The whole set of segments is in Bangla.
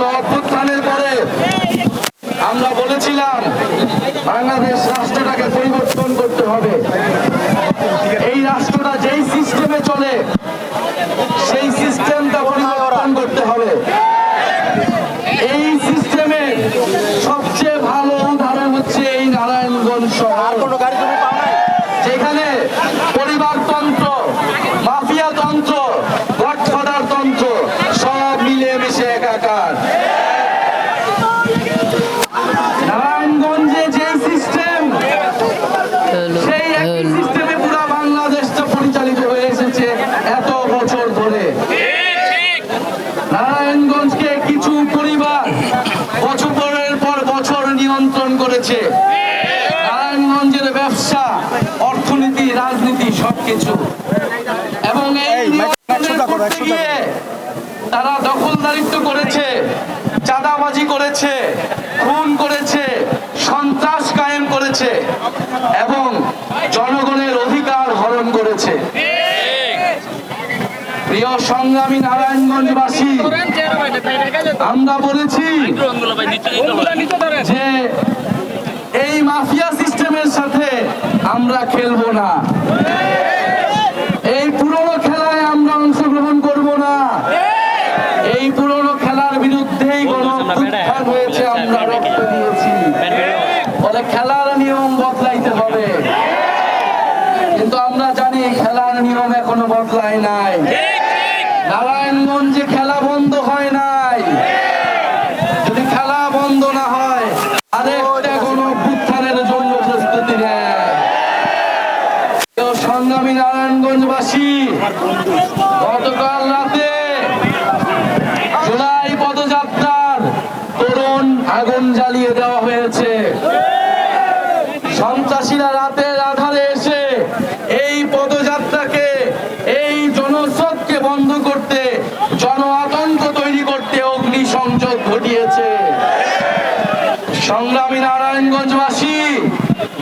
গণ অভ্যুত্থানের পরে আমরা বলেছিলাম, বাংলাদেশ রাষ্ট্রটাকে পরিবর্তন করতে হবে। এই রাষ্ট্রটা যেই সিস্টেমে চলে সেই সিস্টেমটা পরিবর্তন করতে হবে এই সিস্টেমে সবচেয়ে ভালো উদাহরণ হচ্ছে এই নারায়ণগঞ্জ শহর যেখানে পরিবারতন্ত্র মাফিয়া তন্ত্র গঠফাদার তন্ত্র সব মিলে মিশে একাকার নারায়ণগঞ্জে যে সিস্টেম সেই একই সিস্টেমে পুরো বাংলাদেশটা পরিচালিত হয়ে এসেছে এত বছর ধরে নারায়ণগঞ্জকে কিছু পরিবার বছরের পর বছর নিয়ন্ত্রণ করেছে নারায়ণগঞ্জের ব্যবসা অর্থনীতি রাজনীতি সবকিছু এবং এই নিয়ন্ত্রণ করতে গিয়ে তারা দখলদারিত্ব করেছে চাঁদাবাজি করেছে খুন করেছে সন্ত্রাস কায়েম করেছে এবং জনগণের অধিকার হরণ করেছে। প্রিয় সংগ্রামী নারায়ণগঞ্জবাসী আমরা বলেছি যে এই মাফিয়া সিস্টেমের সাথে আমরা খেলব না এই পুরনো খেলায় আমরা অংশগ্রহণ করব না এই পুরনো খেলার বিরুদ্ধেই গণ অভ্যুত্থান হয়েছে আমরা রক্ত দিয়েছি ফলে খেলার নিয়ম বদলাইতে হবে কিন্তু আমরা জানি খেলার নিয়ম এখনও বদলায় নাই। নারায়ণগঞ্জে খেলা বন্ধ হয় নাই। যদি খেলা বন্ধ না হয় আরেকটা কোন অভ্যুত্থানের জন্য প্রস্তুতি নেয়। সংগ্রামী নারায়ণগঞ্জবাসী গতকাল রাতে জুলাই পদযাত্রার তরুণ আগুন জ্বালিয়ে দেওয়া হয়েছে। সন্ত্রাসীরা রাতের আধারে এসে এই পদযাত্রাকে এই জনস্রোতকে বন্ধ করতে জন আতঙ্ক তৈরি করতে অগ্নি সংযোগ ঘটিয়েছে। সংগ্রামী নারায়ণগঞ্জবাসী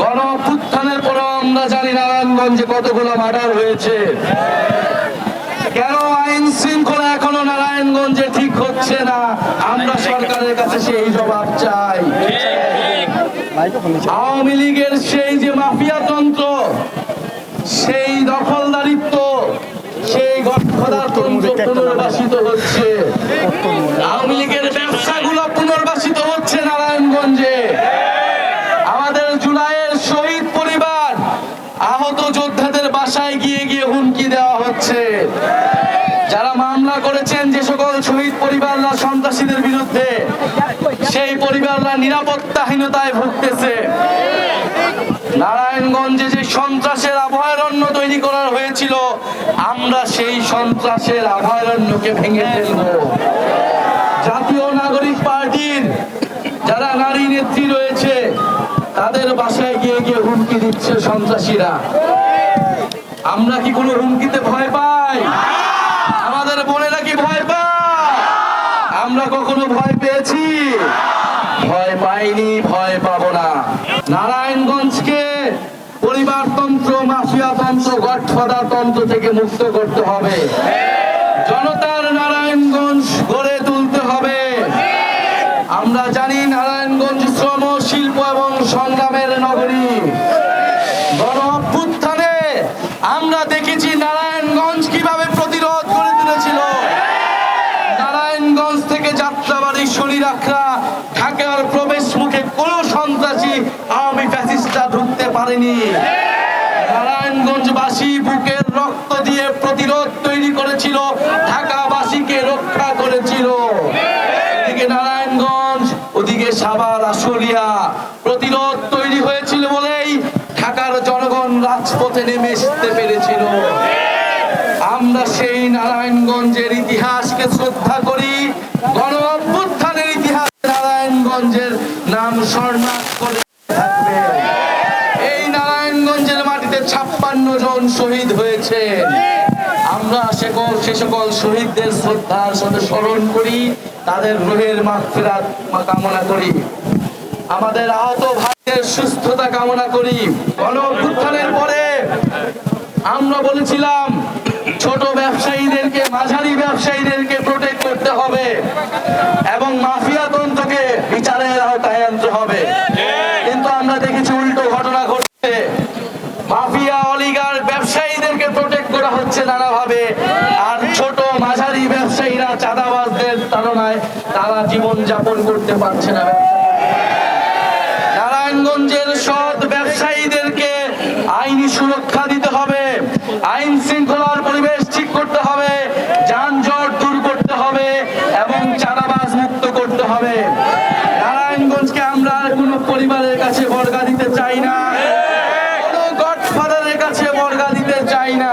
গণ অভ্যুত্থানের পরও আমরা জানি নারায়ণগঞ্জে কতগুলো মার্ডার হয়েছে। কেন আইন শৃঙ্খলা এখনও নারায়ণগঞ্জে ঠিক হচ্ছে না? আমরা সরকারের কাছে সেই জবাব চাই। আওয়ামী লীগের সেই যে মাফিয়া তন্ত্র, সেই দখলদারিত্ব পুনর্বাসিত হচ্ছে। আওয়ামী লীগের ব্যবসাগুলো পুনর্বাসিত হচ্ছে নারায়ণগঞ্জে। আমাদের জুলাইয়ের শহীদ পরিবার, আহত যোদ্ধাদের বাসায় গিয়ে গিয়ে হুমকি দেওয়া হচ্ছে। যারা মামলা করেছেন যে সকল শহীদ পরিবাররা সন্ত্রাসীদের বিরুদ্ধে, সেই পরিবাররা নিরাপত্তাহীনতায় ভুগতেছে। নারায়ণগঞ্জে যে সন্ত্রাসের অভয়ারণ্য তৈরি করা হয়েছিল, আমরা সেই সন্ত্রাসের অভয়ারণ্যকে ভেঙে ফেলব। জাতীয় নাগরিক পার্টির যারা নারী নেত্রী রয়েছে, তাদের বাসায় গিয়ে গিয়ে হুমকি দিচ্ছে সন্ত্রাসীরা। আমরা কি কোনো হুমকিতে ভয় পাই? আমাদের বোনেরা কি ভয় পায়? আমরা কখনো ভয় পেয়েছি? ভয় পাইনি ভয় পাবো না নারায়ণগঞ্জকে পরিবারতন্ত্র মাফিয়াতন্ত্র তন্ত্র থেকে মুক্ত করতে হবে। জনতার নারায়ণগঞ্জ গড়ে তুলতে হবে। আমরা জানি নারায়ণগঞ্জ শ্রম, শিল্প এবং সংগ্রামের নগরী। গণ অভ্যুত্থানে আমরা দেখেছি নারায়ণগঞ্জ কীভাবে প্রতিরোধ করে তুলেছিল। নারায়ণগঞ্জ থেকে যাত্রাবাড়ি শরীরাখরা ঢাকার প্রবেশ মুখে কোন সন্ত্রাসী আওয়ামী ফ্যাসিস্টরা ঢুকতে পারেনি। রক্ত দিয়ে প্রতিরোধ তৈরি করেছিল, ঢাকাবাসীকে রক্ষা করেছিল। এদিকে নারায়ণগঞ্জ, ওদিকে সাভার, আশুলিয়া প্রতিরোধ তৈরি হয়েছিল বলেই ঢাকার জনগণ রাজপথে নেমে আসতে পেরেছিল। আমরা সেই নারায়ণগঞ্জের ইতিহাসকে শ্রদ্ধা করি গণ অভ্যুত্থানের ইতিহাস নারায়ণগঞ্জের নাম স্বর্ণাক করে থাকবে এই নারায়ণগঞ্জের মাটিতে ছাপ্পান্ন জন শহীদ হয়েছে। আমরা সেকল, সে সকল শহীদদের শ্রদ্ধার সাথে স্মরণ করি, তাদের রোহের মাত্রা কামনা করি। আমাদের আহত ভাইদের সুস্থতা কামনা করি। গণ পরে আমরা বলেছিলাম, ছোট ব্যবসায়ীদেরকে মাঝারি ব্যবসায়ীদেরকে প্রোটেক্ট করতে হবে এবং মাফিয়া তন্ত্রকে বিচারের আওতায় আনতে হবে কিন্তু আমরা দেখেছি উল্টো ঘটনা ঘটছে মাফিয়া অলিগার ব্যবসায়ীদেরকে প্রোটেক্ট করা হচ্ছে নানাভাবে। আর ছোট মাঝারি ব্যবসায়ীরা চাঁদাবাজদের তারা জীবন যাপন করতে পারছে না নারায়ণগঞ্জের সৎ ব্যবসায়ীদেরকে আইনি সুরক্ষা দিতে হবে, আইন শৃঙ্খলার পরিবেশ ঠিক করতে হবে, যানজট দূর করতে হবে এবং চাঁদাবাজ মুক্ত করতে হবে নারায়ণগঞ্জকে আমরা আর কোনো পরিবারের কাছে বর্গা দিতে চাই না কোনো গডফাদারের কাছে বর্গা দিতে চাই না